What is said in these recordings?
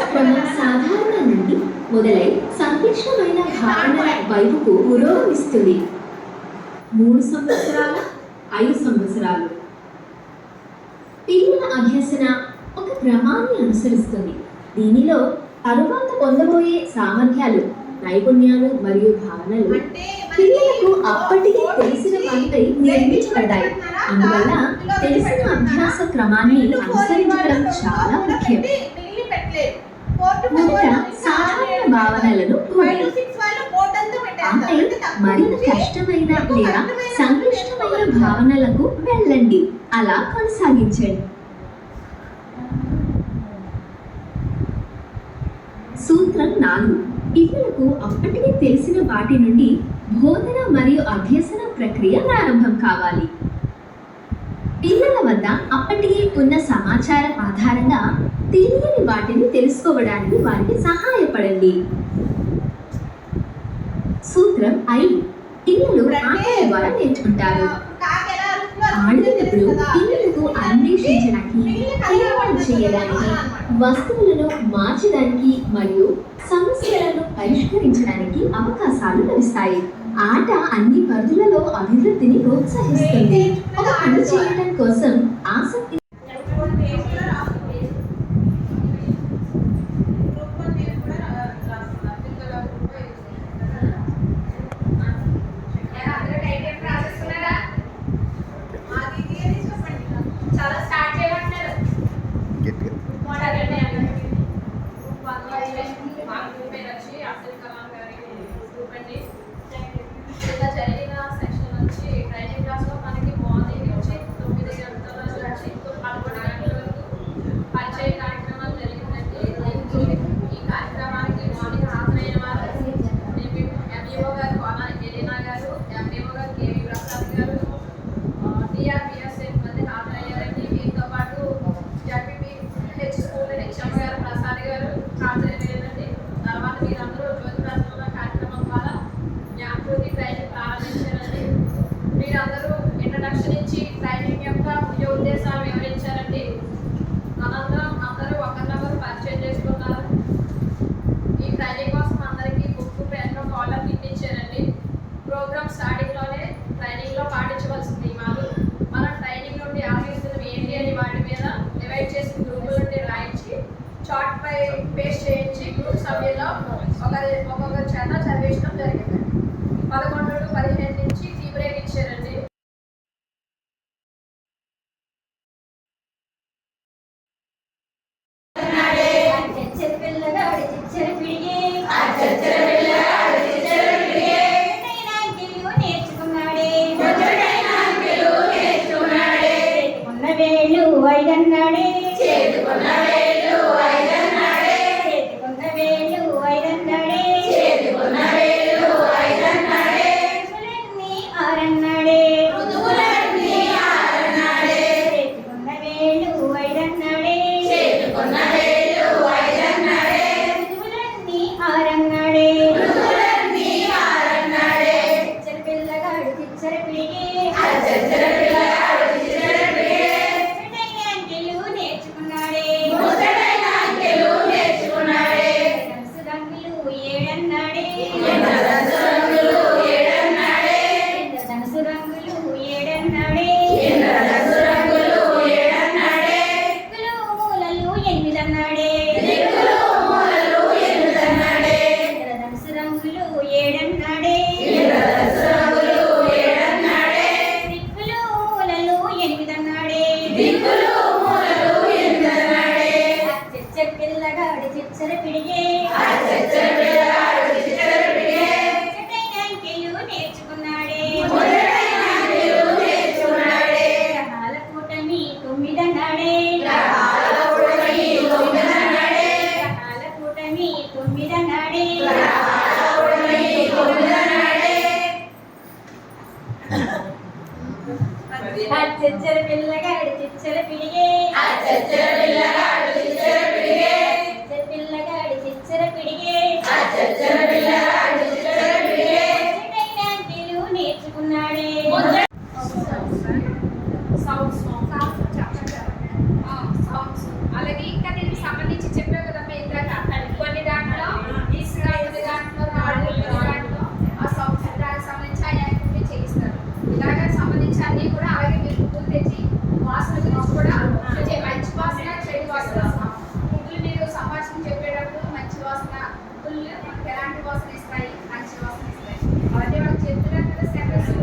సాధారణ నుండి మొదలై సంక్లిష్టమైన భావన వైపుకు పురోగమిస్తుంది మూడు సంవత్సరాల ఐదు సంవత్సరాలు. పిల్లల అభ్యసన ఒక క్రమాన్ని అనుసరిస్తుంది. దీనిలో తరువాత పొందబోయే సామర్థ్యాలు నైపుణ్యాలు మరియు భావనలు పిల్లలకు అప్పటికే తెలిసిన వాటిపై నిర్మించబడ్డాయి. అందువల్ల తెలిసిన అభ్యాస క్రమాన్ని అనుసరించడం చాలా ముఖ్యం. మొదట సాధారణ భావనలను మరింత కష్టమైన సంక్లిష్టమైన భావనలకు వెళ్ళండి. అలా కొనసాగించండి. సూత్రం నాలుగు. పిల్లలకు అప్పటికే తెలిసిన వాటి నుండి బోధన మరియు అభ్యసన ప్రక్రియ ప్రారంభం కావాలి. పిల్లల వద్ద అప్పటికే ఉన్న సమాచారం ఆధారంగా తెలియని వాటిని తెలుసుకోవడానికి వారికి సహాయపడండి. సూత్రం ఐదు పిల్లలు ఆటల ద్వారా నేర్చుకుంటారు. ఆడుతున్నప్పుడు పిల్లలకు అన్వేషించడానికి ప్రయాణం చేయడానికి వస్తువులను మార్చడానికి మరియు సమస్యలను పరిష్కరించడానికి అవకాశాలు లభిస్తాయి. ఆట అన్ని పరిధులలో అభివృద్ధిని ప్రోత్సహిస్తుంది. కోసం ఆసక్తి ఇస్తాయి మంచి వాసన ఇస్తాయి అవన్నీ వాళ్ళకి కదా సెకండ్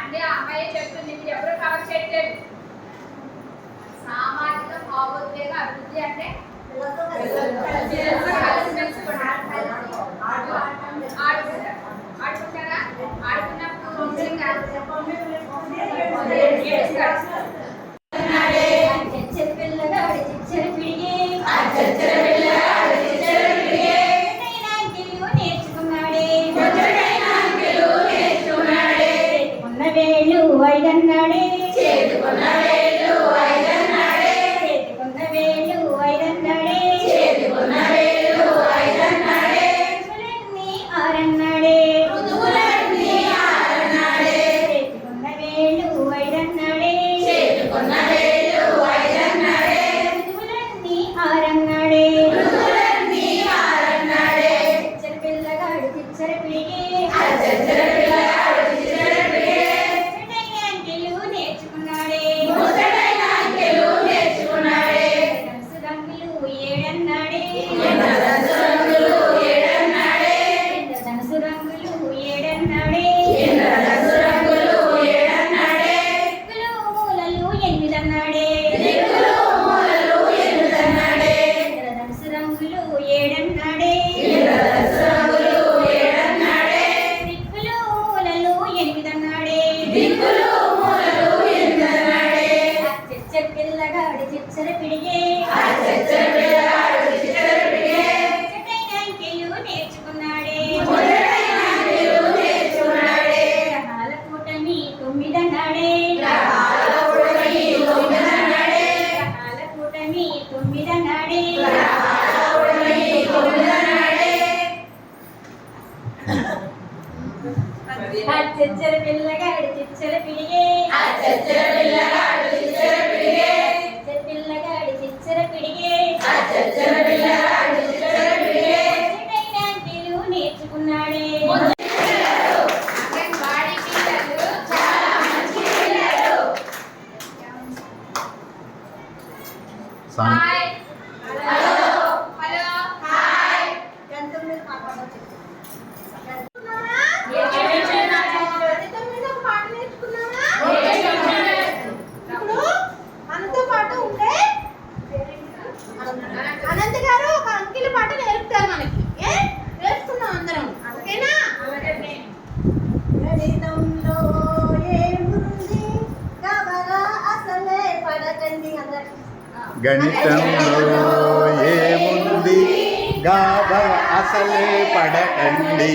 అంటే ఆ అమ్మాయి చెప్తుంది ఎవరు కవర్ చేయట్లేదు. సామాజిక భావోద్వేగ అభివృద్ధి అంటే ఆడుకుంటారా? ఆడుకున్నప్పుడు వైదన్నాడే చేదు చేసుకున్నాడు 哎 గాబర అసలే పడకండి.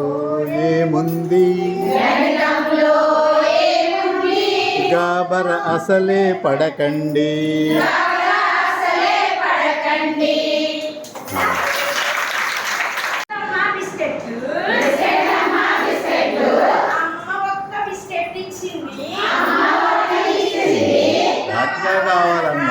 జాగర అసలే పడకండి. కావాలన్నా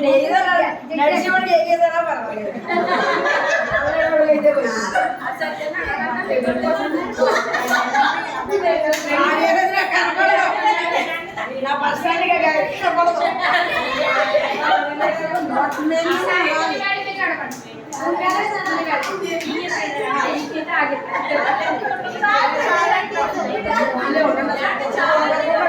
నేను నడిచి కూడా ఎగేసారా పర్వాలేదు నా పర్సనాలిటీగా కనపడదు చాలా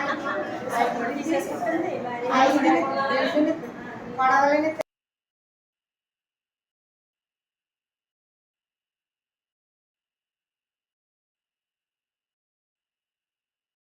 ఐదు పడవలని